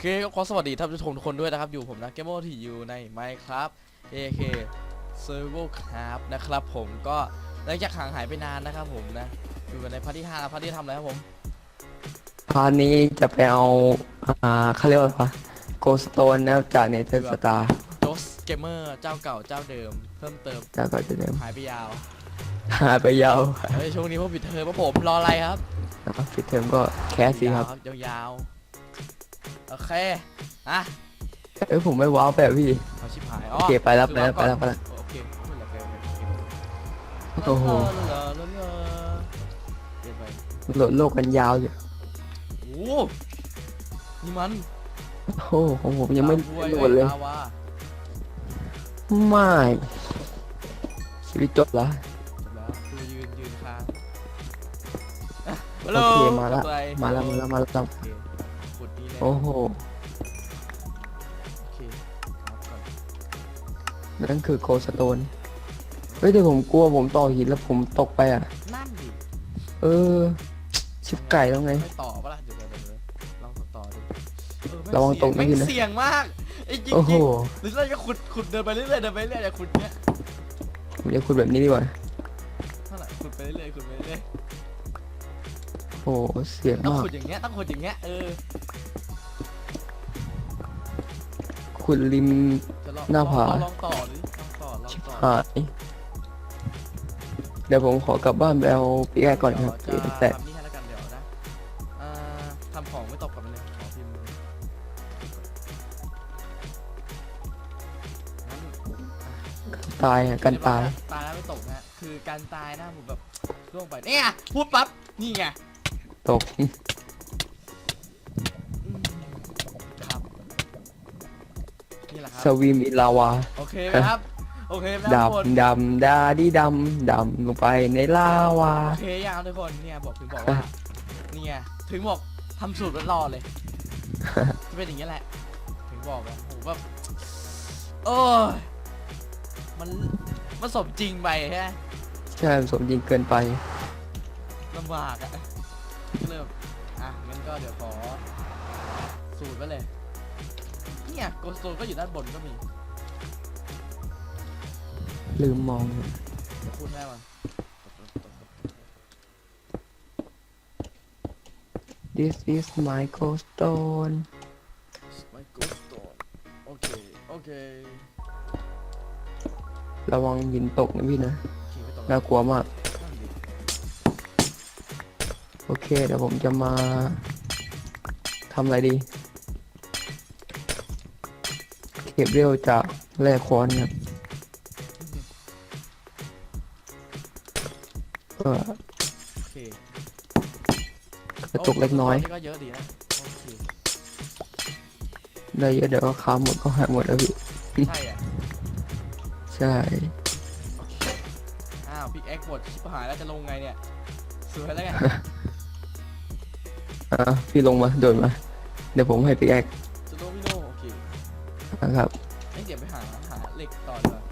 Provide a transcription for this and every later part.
เคก็ขอสวัสดีท่านผู้ชมทุกคนด้วยนะครับ อยู่ผมนะเกมโมที่อยู่ใน Minecraft AK Server Craft นะครับผมก็หลังจากห่างหายไปนานนะครับผมนะ อยู่กันในพาร์ทที่5แล้วพาร์ทที่ทำอะไรครับผมพาร์ทนี้จะไปเอาอ่าเขาเรียกว่าอะไรโกสโตนนะครับจากเนเธอร์สตาร์โ o สเกมเมอร์เจ้าเก่าเจ้าเดิม เพิ่มเติมจากก็จะเดิมหายไปยาวหาไปยาวเฮ้ยช่วงนี้พวกปิดเทอมพวกผมรออะไรครับ นะครับปิดเทอมก็แคสสิครับยาวๆยาวๆ โอเคอะเอ้ยผมไม่ว้าวไปอะพี่ เอาชิบหายโอเคไปแล้วไปแล้วไปแล้วไปแล้ว โอเคพูดแล้วโอเคโอเคโอเคโอ้โหลาลาลาลาเปลี่ยนไปโหลดโลกกันยาวอยู่โอ้โหนี่มันโอ้โหของผมยังไม่ลาว้โหลดเลยลาวาไม่ชีวิตจบแล้วจบแล้วดูยืนยืนค้างอะโอฮัลโหลเคมาแล้วทำอะไรมาแล้วมาแล้วมาแล้วโอเคขุดนี่เลย โอ้โหโอเคครับก่อนนั่นคือโกสโตนเฮ้ยแต่ผมกลัวผมต่อหินแล้วผมตกไปอะ นั่นดิเออ ชิบไก่แล้วไง ไม่ต่อปะล่ะเดี๋ยวเดี๋ยวเดี๋ยวลองต่อดูเออแม่งระวังตกนะเสี่ยพี่แม่นะงเสี่ยงมากไอ้จริงโอ้จโหริงหรือเราจะขุดขุดเดินไปเรื่อยๆเดินไปเรื่อยๆอย่าขุดเนี้ยผมจะคุยแบบนี้ดีกว่า เท่าไหร่ขุดไปเรื่อยๆขุดไปเรื่อยโอ้โหเสียงๆต้องมากขุดอย่างเงี้ยต้องขุดอย่างเงี้ยเออ ขุดริม จะลองหน้าผา ลองลองต่อดิลองต่อลองชิบต่อหาย เดี๋ยวผมขอกลับบ้านไปเอาปีแอก่อนครับเดี๋ยวแต่จะทำนี่ให้แล้วกันเดี๋ยวนะอ่าทำของไม่ตกกับมันเลยขอพิมพ์งั้น ตายอะกันตาย ตายแล้วไม่ตกนะคือการตายนะผมแบบล่วงไปเนี่ยพูดปั๊บนี่ไงตก สรับวีมอินลาวา โอเคไหมครับ โอเคไหมครับทุกคนดำ ดำ ดาดีดำ ดำ ลงไปในลาวา โอเคยังทุกคนเนี่ยบอกถึงบอกว่านี่ไงถึงบอกทำสูตรไว้รอเลยจะเป็นอย่างนี้ยแหละ ถึงบอกว่าโหแบบโอ้ยมันมันสมจริงไปใช่ไหมใช่สมจริงเกินไปลำบากอะก็เลยแบบอะงั้นก็เดี๋ยวขอสูตรไว้เลย เนี่ยโกสโตนก็อยู่ด้านบนก็มีลืมมองเดี๋ยวพูดได้มั้ย This is my goldstone ไม่โกสโตนโอเค โอเคระวังหินตกนะพี่นะขี่ไม่ตรงน่ากลัวมาก นั่นดิโอเคเดี๋ยวผมจะมาทำอะไรดี ก็บเรียวจากแร่คอนครับก็โอเคกระตุกเล็กน้อยโก็เยอะดีนะโอเคได้เยอะเดี๋ยวก็ค้าหมดก็หายหมดแล้วพี่ใช่อะใช่ อ้าวพิกแอคหมดชิบหายแล้วจะลงไงเนี่ยสวยแล้วไงอะพี่ลงมาโดดมา เดี๋ยวผมให้พี่แอก นะครับไอ้ยเดี๋ยวไปหาหาเหล็กต่อดีกว่า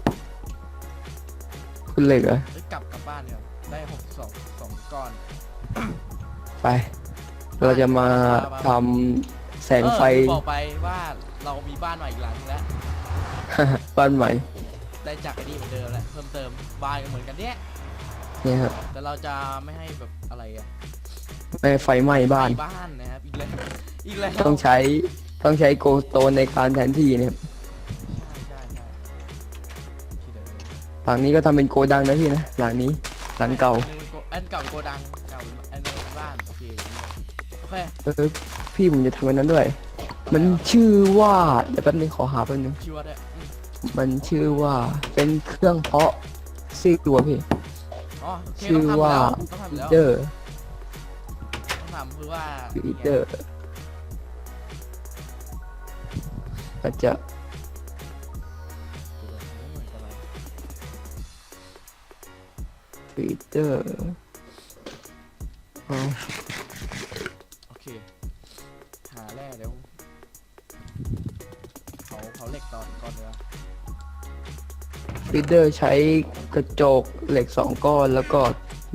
คุณเหล็กเหรอ เอ้ยกลับกลับบ้านเนี่ยได้หกสองสองก้อน ไป เราจะมาทำแสงไฟ เออลืมบอกไปว่าเรามีบ้านใหม่อีกหลังนึงแล้ว บ้านใหม่ ได้จากไอ้นี่เหมือนเดิมแหละเพิ่มเติมบ้านก็เหมือนกันเนี้ยเนี่ยครับแต่เราจะไม่ให้แบบอะไรอะไม่ให้ไฟไหม้บ้านมีบ้านนะครับอีกแล้วอีกแล้วต้องใช้ ต้องใช้โกสโตนในการแทนที่เนี่ยใช่ใช่ที่เดิมหลังนี้ก็ทำเป็นโกดังนะพี่นะ หลังนี้หลังเก่าอันเก่าเป็นโกดังเก่าอันนี้เป็นบ้านโอเคโอเคเออพี่ผมจะทำอันนั้นด้วย มันชื่อว่าเดี๋ยวแป๊บนึงขอหาแป๊บนึงชื่อว่าด้วยอืมมันชื่อว่าเป็นเครื่องเพาะซี่ตัวพี่ อ๋อโอเคชื่ต้อองทำว่าแล้วต้องทำแล้วเดอร์ต้องทำคือว่าฟีเดอร์ ก็จะฟีเดอร์อ๋อโอเค หาแร่เดี๋ยวเผาเผาเหล็กตอนก่อนเนื้อฟีเดอร์ใช้กระจกเหล็กสองก้อนแล้วก็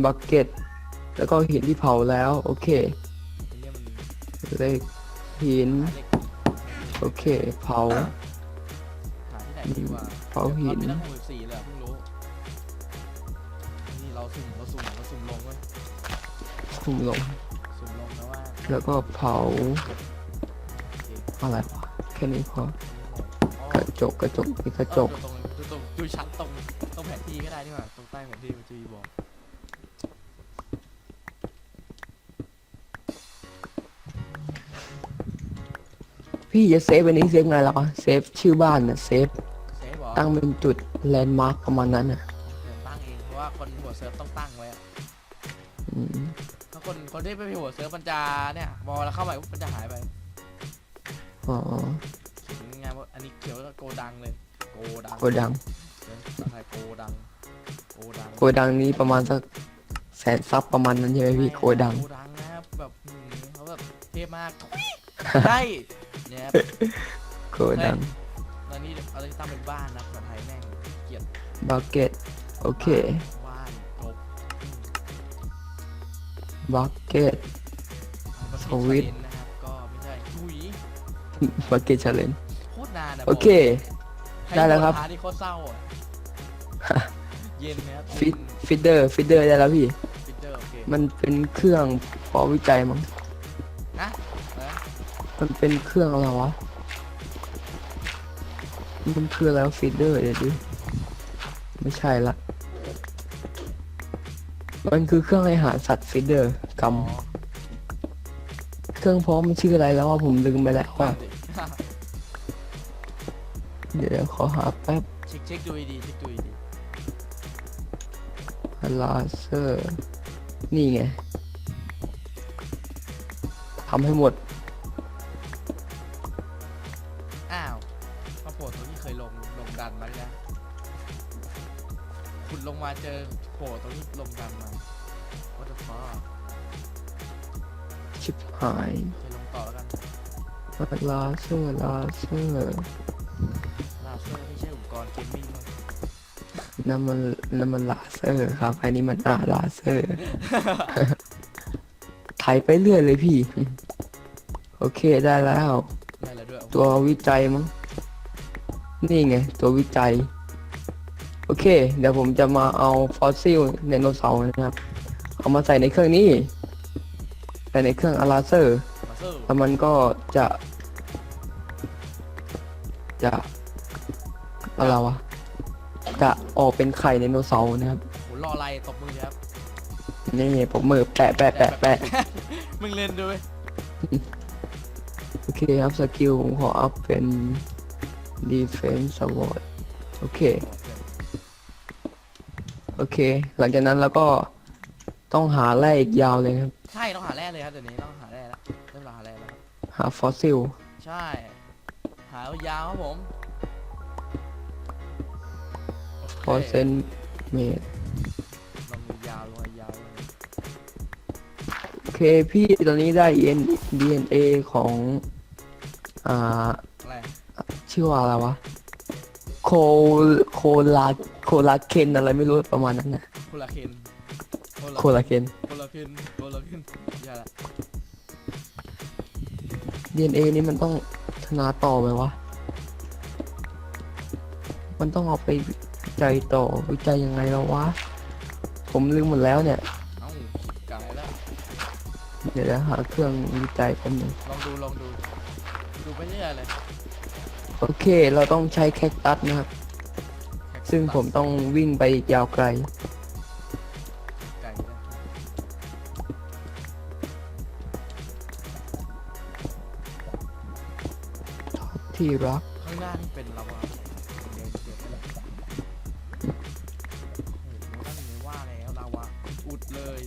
บักเก็ต แล้วก็หินที่เผาแล้ว โอเคไอ้เนี่ยมันเหล็กหินหาเหล็ก โอเค เผา หาที่ไหนดีกว่าเผาหินมีตั้งหกสี่เลยอะเพิ่งรู้ นี่เราสุ่มเราสุ่มเราสุ่มลงเว้ยทุ่มลง สุ่มลงนะว่าแล้วก็เผาโอเคอะไรวะ แค่นี้พอ อ๋อกระจก กระจกมีกระจก เออดูตรงดูตรงดูชั้นตรงตรงแผนที่ก็ได้นี่หว่าตรงใต้แผนที่มันจะมีบอก พี่จะเซฟอันนี้เซฟไงล่ะวะเซฟชื่อบ้านน่ะเซฟเซฟบอกตั้งเป็นจุดแลนด์มาร์คประมาณนั้นน่ะเดี๋ยวตั้งเองเพราะว่าคนหัวเซิร์ฟต้องตั้งไว้อะอืมถ้าคนคนที่ไม่มีหัวเซิร์ฟมันจะเนี่ยบอลแล้วเข้าไปปุ๊บมันจะหายไปอ๋อเขียนง่ายๆว่าอันนี้เขียวว่าโกดังเลยโกดังโกดังเดี๋ยวภาษาไทยโกดังโกดังโกดังนี้ประมาณสักแสนซับประมาณนั้นใช่ไหมพี่โกดัง โกดังนะครับแบบหืมเขาแบบเทพมากทุยใช่ เนี่ยครับโกดังตอนนี้เราจะตั้งเป็นบ้านนะภาษาไทยแม่งเกลียดบักเก็ตโอเคบ้านจบอืมบักเก็ตเอาประเภทสวิตช์เชนนะครับก็ไม่ใช่ทุยบักเก็ตชาเลน โคตรนานอะโอเคใครได้แล้วครับโดนท้าที่โคตรเศร้าอะเย็นนะครับฟิตฟิตเดอร์ฟิตเดอร์ได้แล้วพี่ ฟิตเตอร์โอเคมันเป็นเครื่องพอวิจัยมั้งนะนะ มันเป็นเครื่องอะไรวะ มันคืออะไรฟิตเดอร์เดี๋ยวดิ ไม่ใช่ละ มันคือเครื่องอาหารสัตว์ฟิตเดอร์กอ๋อำเครื่องพร้อมมันชื่ออะไรแล้วว่าผมลืมไปแล้วว่าเดี๋ยวเดี๋ยวขอหาแป๊บ เช็คเช็คดูดีๆเช็คดูดีลาเซอร์ นี่ไงทำให้หมด โผล่ตรงที่ลงดันมา what the fuck ชิบหายเคยลงต่อแล้วกันลาเซอร์ลาเซอร์ลาเซอร์ไม่ใช่อุปกรณ์เกมมิ่งมั้งนั่นมันนั่นมันลาเซอร์ครับ อันนี้มันอาลาเซอร์ไถไปเรื่อยเลยพี่ โอเคได้แล้ว ได้แล้วด้วยตัววิจัยมั้ง นี่ไง ตัววิจัยโอ เค เดี๋ยวผมจะมาเอาฟอสซิลไดโนเสาร์นะครับ เอามาใส่ในเครื่องนี้ ใส่ในเครื่องอาลาเซอร์ มาเซอร์แล้วมันก็จะ จะอะไรวะ จะออกเป็นไข่ไดโนเสาร์นะครับ โหรออะไรตบมือครับ นี่ผมมือแปะแปะแปะแปะมึงเล่นด้วยโอเคครับสกิลผมขออัพเป็น defense award โอเค โอเค หลังจากนั้นเราก็ต้องหาแร่อีกยาวเลยนะครับ ใช่ต้องหาแร่เลยครับเดี๋ยวนี้ต้องหาแร่แล้วเริ่มหาแร่แล้วครับหาฟอสซิล ใช่ หายาวๆครับผมฟอสเซนเมดลงยาวลงยาวลงโอเคพี่ตอนนี้ได้ EN DNA ของ อ่า อะไรชื่อว่าอะไรวะ โคโคลา โคลาเคนอะไรไม่รู้ประมาณนั้นนะโคลาเคนโคลาเคนโคลาเคนโคลาเคนอย่าละ DNA นี่มันต้องพัฒนาต่อไหมวะ มันต้องเอาไปวิจัยต่อวิจัยยังไงแล้ววะ ผมลืมหมดแล้วเนี่ย เอ้าไกลแล้ว เดี๋ยวจะหาเครื่องวิจัยแป๊บนึงลองดูลองดู ดูไปเรื่อยเลย โอเค เราต้องใช้แคคตัสนะครับ ซึ่งผมต้องวิ่งไปอีกยาวไกล ไกลนะที่รัก ข้างหน้านี่เป็นลาวาแดงเดือดเลยโอ้โหนั่นเลยว่าแล้วลาวาอุดเลย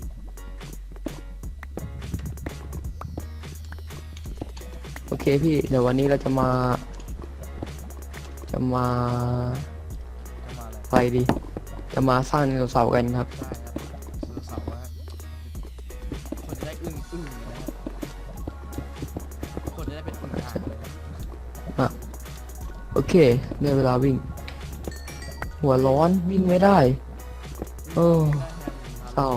โอเคพี่ เดี๋ยววันนี้เราจะมา จะมาจะมาอะ ไรอะไรดี จะมาสร้างไดโนเสาร์กันครับใช่ครับสุดเสาร์ว่าคนจะได้อึ้งอึ้งนะครับคนจะได้เป็นอึ้งอ่างเลยครับโอเคได้เวลาวิ่ง หัวร้อนวิ่งไม่ได้เออเศร้า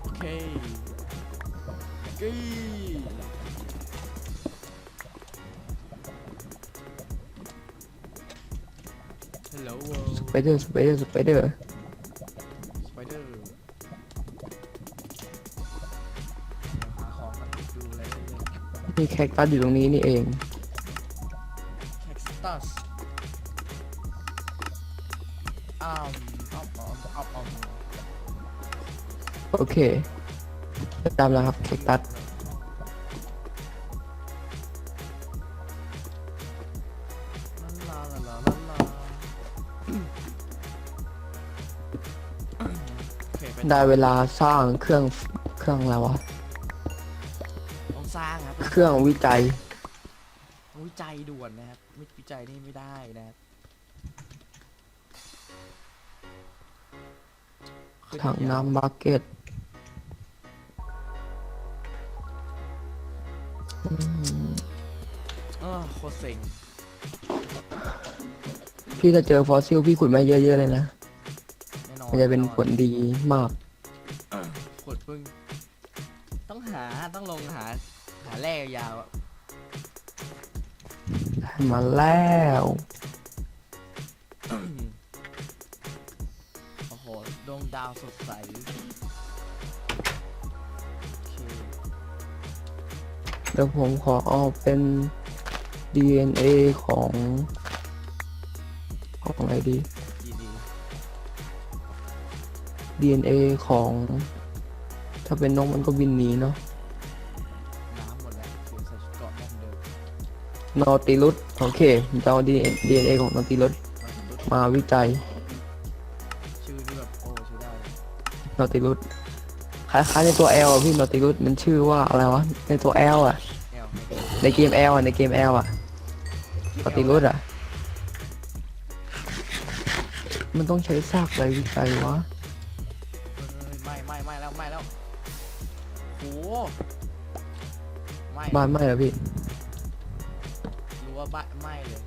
โอเค Hello สไปเดอร์สไปเดอร์สไปเดอร์ Spider หาของกันดูอะไรเล่นมีแคคตัสอยู่ตรงนี้นี่เองๆ Cactus อ้าวอ้าวอ้าวอ้าวอ้าวโอเคจำแล้วครับแคคตัส ได้เวลาสร้างเครื่องเครื่องอะไรวะต้องสร้างครับเครื่องวิจัย วิจัยด่วนนะครับวิวิจัยนี่ไม่ได้นะครับขึ้ถังยาวน้ำบักเก็ตอืมเออโคตรเซ็งพี่ถ้าเจอฟอสซิลพี่ขุดมาเยอะๆเลยนะแน่นอน มันจะเป็นแอผลดีมากขุดปึ้งต้องหาต้องลงหา หาแร่ยาวๆอะมาแล้วโอ้โหดวงดาวสดใสโอเคเดี๋ยวผมขอเอาเป็น DNA ของ ของอะไรดีดีดี DNA ของ ถ้าเป็นนกมันก็บินหนีเนาะน้ำหมดแล้วเดี๋ยวใส่ชุดเกราะแม่งเดิมนอติลุสโอเคผมจะเอา DNA ของนอติลุสมาถึงรุ่นมาวิจัยชื่อนี่แบบโอ้ชื่อได้นอติลุสคล้ายๆในตัว L อะพี่นอติลุสมันชื่อว่าอะไรวะในตัว L อะ แอลในเกม L อะในเกม L อะนอติลุสอะ มันต้องใช้ซากอะไรวิจัยวะ โหไม่บ้านไม่เหรอพี่ รู้ว่าบ้านไม่เลย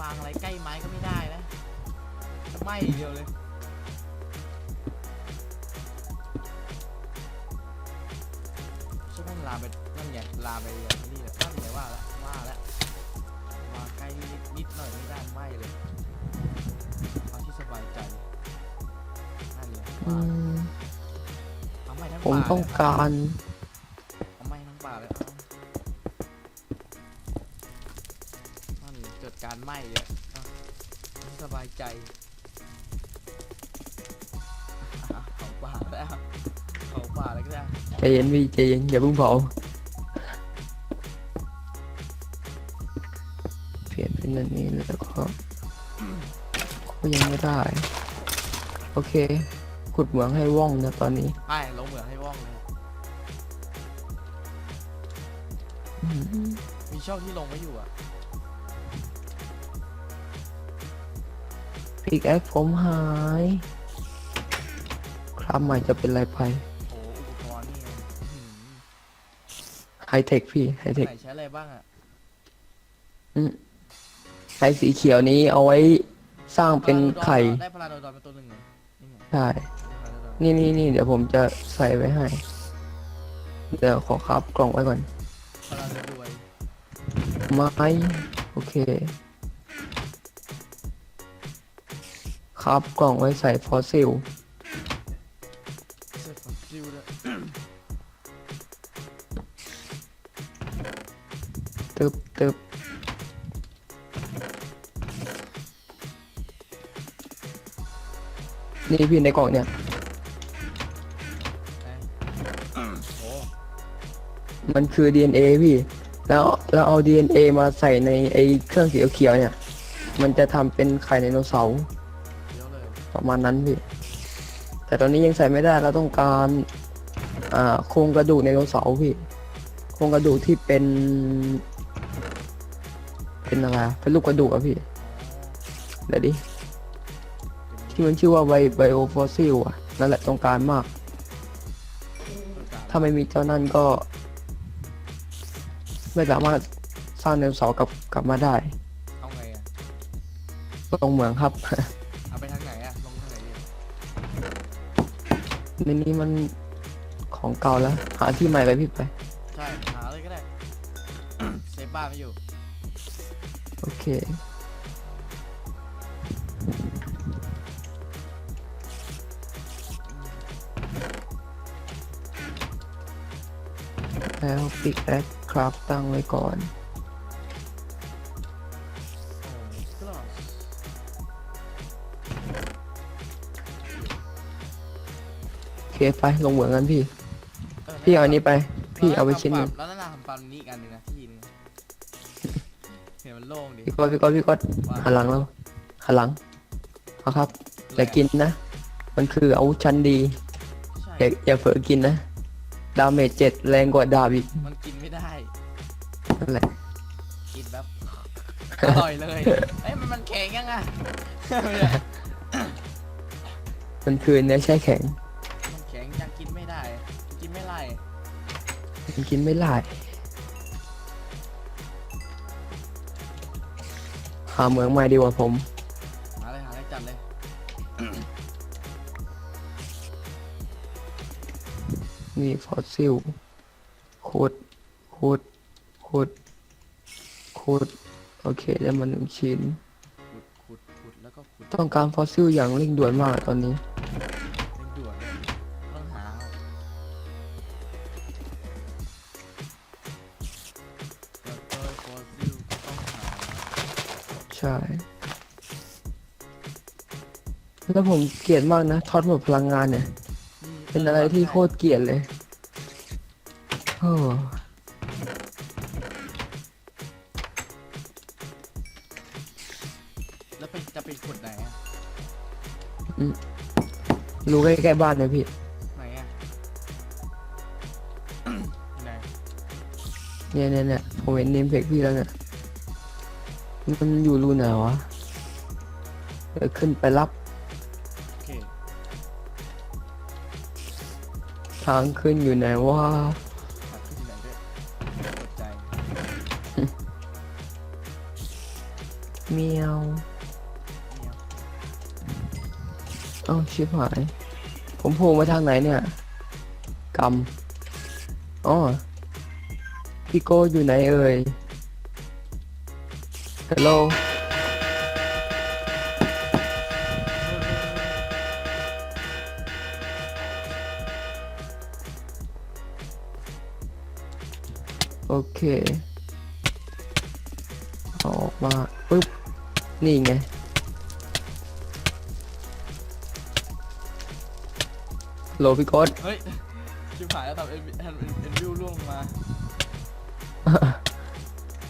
วางอะไรใกล้ไม้ก็ไม่ได้นะไหม่เดียวเลยใช่ไหมลามไปนั่นไงลามไปอย่างนี่แหละนั่นไงว่าแล้วว่าแล้ววางใกล้นิดนิดหน่อยไม่ได้ไหม่เลยเอาที่สบายใจนั่นไงอืว่า ผมป่าต้องเลยการเอาไหม่ทั้งป่าเลยเอานั่นเกิดการไหม้เลยเอาให้สบายใจอะเขาป่าแล้วเขาป่าแล้วก็ได้ใจเย็นพี่ใจเย็นอย่าเพิ่งเผาเปลี่ยนเป็นอันนี้แล้วก็ก็ยังไม่ได้ โอเค ขุดเหมืองให้ว่องนะตอนนี้ไปลงเหมือ มมีช่องที่ลงไว้อยู่อะพิกแอคผมหาย ครับใหม่จะเป็นไรไปโอ้อุปกรณ์นี่ไงอื้อหือไฮเทคพี่ไฮเทคไหนใช้อะไรบ้างอะไฮสีเขียวนี้เอาไว้สร้างเป็นไข่ ได้พลาโดดอนเป็นตัวหนึ่งไงนี่ไงใช่พลาโดดอนนี่นี่นี่เดี๋ยวผมจะใส่ไว้ให้ เดี๋ยวขอครับกล่องไว้ก่อน พลาโดด้วยไม้โอเค ครับกล่องไว้ใส่ฟอสซิลเซฟของซิลด้วยตึบตึบนี่พี่ในกล่องเนี่ย มันคือ DNA พี่ แล้วแล้วเอา DNA มาใส่ในไอเครื่องสีเขียวๆเนี่ย มันจะทำเป็นไข่ไดโนเสาร์ประมาณนั้นพี่ แต่ตอนนี้ยังใส่ไม่ได้เราต้องการอ่าโครงกระดูกไดโนเสาร์พี่ โครงกระดูกที่เป็น เป็นอะไรอะเป็นรูปกระดูกอะพี่เดี๋ยวดิ ที่มันชื่อว่าไบไบโอฟอสซิลอะนั่นแหละต้องการมาก ถ้าไม่มีเจ้านั่นก็ ไม่สามารถสร้างไดโนเสาร์กลับกลับมาได้เอาไงอะก็ตรงเหมืองครับ เอาไปทางไหนอะ ลงทางไหนดีในนี้มันของเก่าแล้ว หาที่ใหม่ไปพี่ไป ใช่ หาเลยก็ได้ เซฟบ้านไม่อยู่ โอโอเค แล้วปิกแอค ครับตั้งไว้ก่อนโอ้กลอสโอเคไปลงเหมืองกันพี่ พี่เอาอันนี้ไป พี่เอาไปชิ้นหนึงแล้วนั่นน่ะทำปั๊มนี้อีกอันหนึ่งนะที่หนึงเห็นมันโล่งดิพี่ก๊อตพี่ก๊อตพี่ก๊อตว่าหันหลังแล้วหันหลังเอาครับอย่ากินนะ มันคืออาวุธชั้นดีใช่อย่าอย่าเผลอกินนะ ดาเมจเจ็ดแรงกว่าดาบอีก อร่อยเลยเอ้ยมันมันแข็งยังอะมันคือเนื้อแช่แข็ง มันแข็งยังกินไม่ได้ กินไม่ไล่มันกินไม่ได้หาเหมืองใหม่ดีกว่าผม หาเลยหาเลยจัดเลย นี่ฟอสซิลโคดโคดโคดโคด โอเคได้มาหนึ่งชิ้น ขุดขุดขุดแล้วก็ขุดต้องการฟอสซิลอย่างเร่งด่วนมากตอนนี้ เร่งด่วนเลยต้องหาแล้วก็ฟอสซิลก็ต้องหาใช่ แล้วผมเกลียดมากนะทอดหมดพลังงานเนี่ย เป็นอะไรที่โคตรเกลียดเลยโอ้ รู้ใกล้ๆบ้านนะพี่ ไหนอะไหนเนี่ยเนี่ยเนี่ยผมเห็นเนมเพกพี่แล้วเนี่ย มันอยู่รูไหนวะเดี๋ยวขึ้นไปรับ โอเคทางขึ้นอยู่ไหนวะ ชิบหาย ผมโผล่มาทางไหนเนี่ยกำอ๋อพี่โก้อยู่ไหนเอ่ยฮัลโหลโอเคเอออกมาปึ๊บ นี่ไง โหลพี่โก้เฮ้ย ชิบหายแล้วทำเอ็นเอ็นเอ็นวิวล่วงลงมา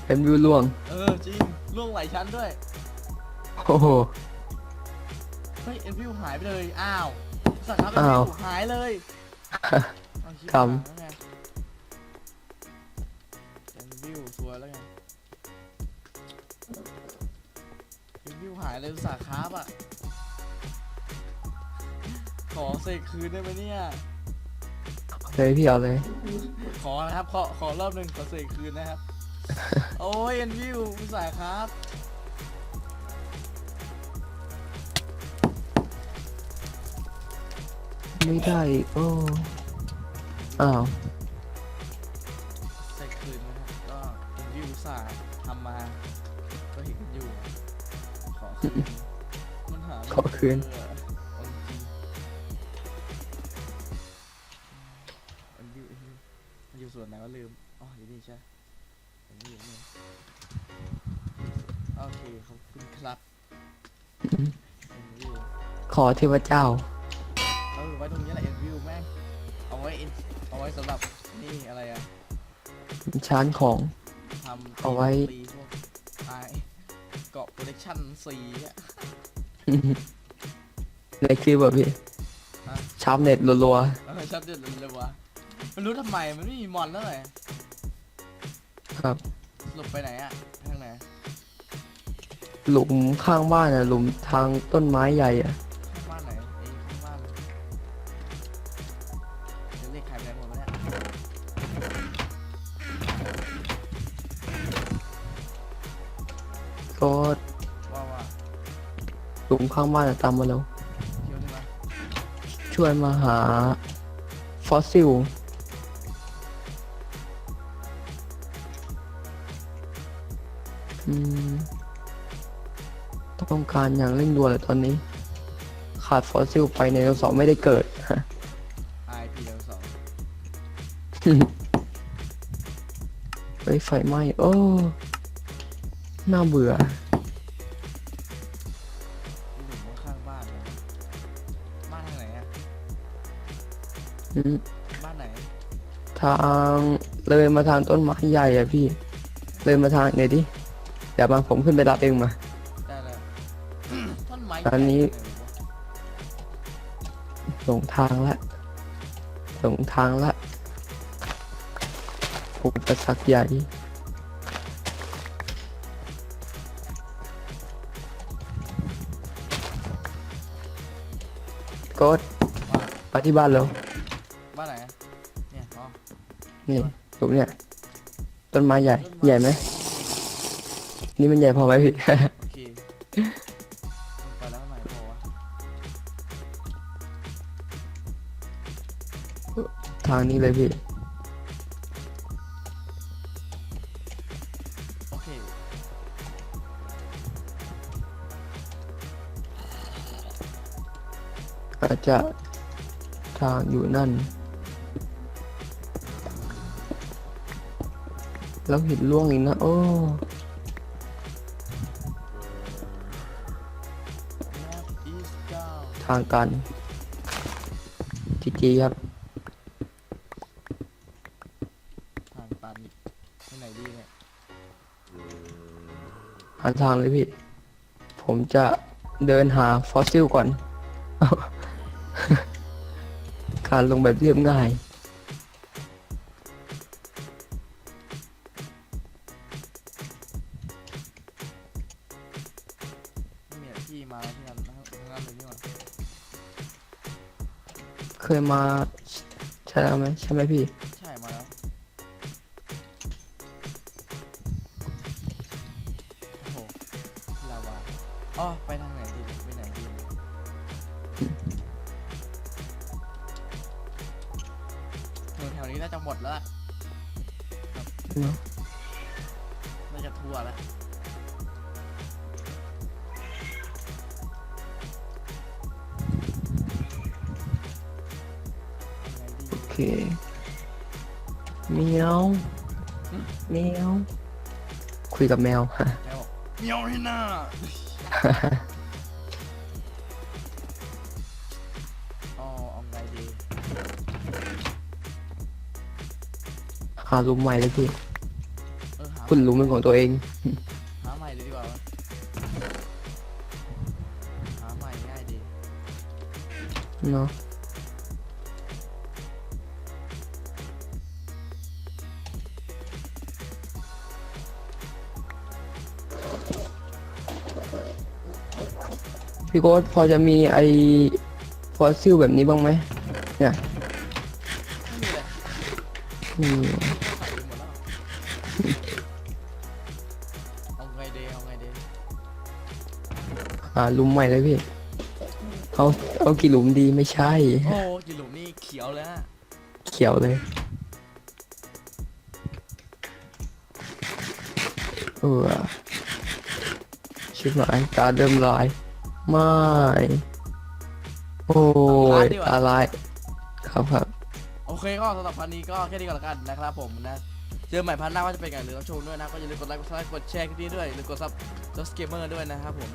เป็นวิวล่วง เออจริงล่วงหลายชั้นด้วย โอ้โห เฮ้ยเอ็นวิวหายไปเลย อ้าวสัตว์ครับเอ็นอ้าววิวหายเลยเอาชิบครัหายบแล้วไงเอ็นวิวสวยแล้วไงเอ็นวิวหายเลยอุตสาห์คราฟอะขอ เสกคืนได้ไหมเนี่ย เลยพี่เอาเลย ขอนะครับ ขอขอรอบหนึ่งขอเสกคืนนะครับ โอ้ยเอ็นวิวอุตส่าห์ครับ ไม่ได้อีกโอ้อ้าวเสกคืนนะครับก็เอ็นวิวอุตส่าห์ทำมา ก็เห็นกันอยู่ ขอคืนมันหาไม่ขอคืน เจอ ลืม อ๋ออยู่นี่ใช่เอ็นวิวนี่โอเคขอบคุณครับเอ็นวิวขอเทพเจ้า เออไว้ตรงนี้แหละเอ็นวิวแม่ง เอาไว้ in- เอาไว้สำหรับนี่อะไรอะชานของ ทำเอาไว้ ตีพวกไอเกาะโปรเทคชั่นสีอะ ในคลิปแบบพี่ ฮะ ชาร์ปเน็ตรัวเออชัดเจนเลยวะ มันรู้ทำไมมันไม่มีมอนแล้วเลยๆครับสรุปไปไหนอะไปทางไหนหลุมข้างบ้านอะหลุมทางต้นไม้ใหญ่อะข้างบ้านไหนไอ้ข้างบ้านเลยจะเรียกใครไปไหนหมดวะเนี่ยก็ว่าว่าหลุมข้างบ้านอะตามมาแล้ว เที่ยวได้ไหมช่วยมาหา ฟอสซิล การอย่างเร่งด่วนเลยตอนนี้ ขาดฟอสซิลไปในโนเสาร์ไม่ได้เกิด IP แล้วสองเฮ้ยไฟไหม้โอ้น่าเบื่อ หลุมข้างๆบ้านเลยบ้านทางไหนอะอืมบ้านไหนทางเลยมาทางต้นไม้ใหญ่อะพี่ เลยมาทางไหนดิ เดี๋ยวมาผมขึ้นไปรับเองมาได้เลย ต้นไม้อันนี้ใหญ่เลยหลงทางละหลงทางละอุปสรรคใหญ่กดว่าไปที่บ้านแล้วบ้านไหนอะเนี่ยอ๋อนี่ตรงเนี้ยต้นไม้ใหญ่ ใหญ่ไหมนี่มันใหญ่พอไหมพี่ ทางนี้เลยพี่ โอเค อาจจะทางอยู่นั่น แล้วหินล่วงอีกนะ โอ้ North East เก้าทางกันจีจีครับาทางเลยพี่ ผมจะเดินหาฟอสซิลก่อน การลงแบบเรียบง่ายไม่มีที่มาที่นั่นนะครับทางนั้นเลยนี่หว่าเคยมาใช่แล้วไหมใช่ไหมพี่ ยกับแมวแม่บอกเมียวให้หน้าอ๋อเอาไงดีหารูมใหม่เลยพี่เออหาคุณรูมเป็นของตัวเอง หาใหม่เลยดีกว่าวะหาใหม่ง่ายดีเนาะ พี่โก้พอจะมีไอฟอสซิลแบบนี้บ้างไหมเนี่ยไม่มีเลยอืมใส่ไปหมดแล้วเอาไงดีเอาไงดีหาหลุมใหม่เลยพี่เอาเอากี่หลุมดีไม่ใช่ โอ้ยหลุมนี่เขียวเลยฮะเขียวเลยเออชิบหายตาเริ่มลาย ไม่ โอ้ยอะไร ครับครับ โอเคก็สำหรับพันนี้ก็แค่นี้ก่อนละกันนะครับผมนะเจอใหม่พันหน้าว่าจะเป็นไงหรือต้องชมด้วยนะก็อย่าลืมกดไลค์กดซับกดแชร์คลิปนี้ด้วยหรือกดซับดอสเกมเมอร์ด้วยนะครับผม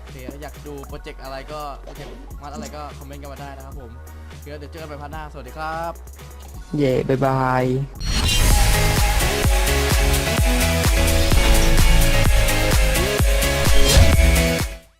โอเคอยากดูโปรเจกต์อะไรก็โปรเจกต์มาอะไรก็คอมเมนต์กันมาได้นะครับผมเดี๋ยวเจอกันใหม่พันหน้าสวัสดีครับ เย่บายบาย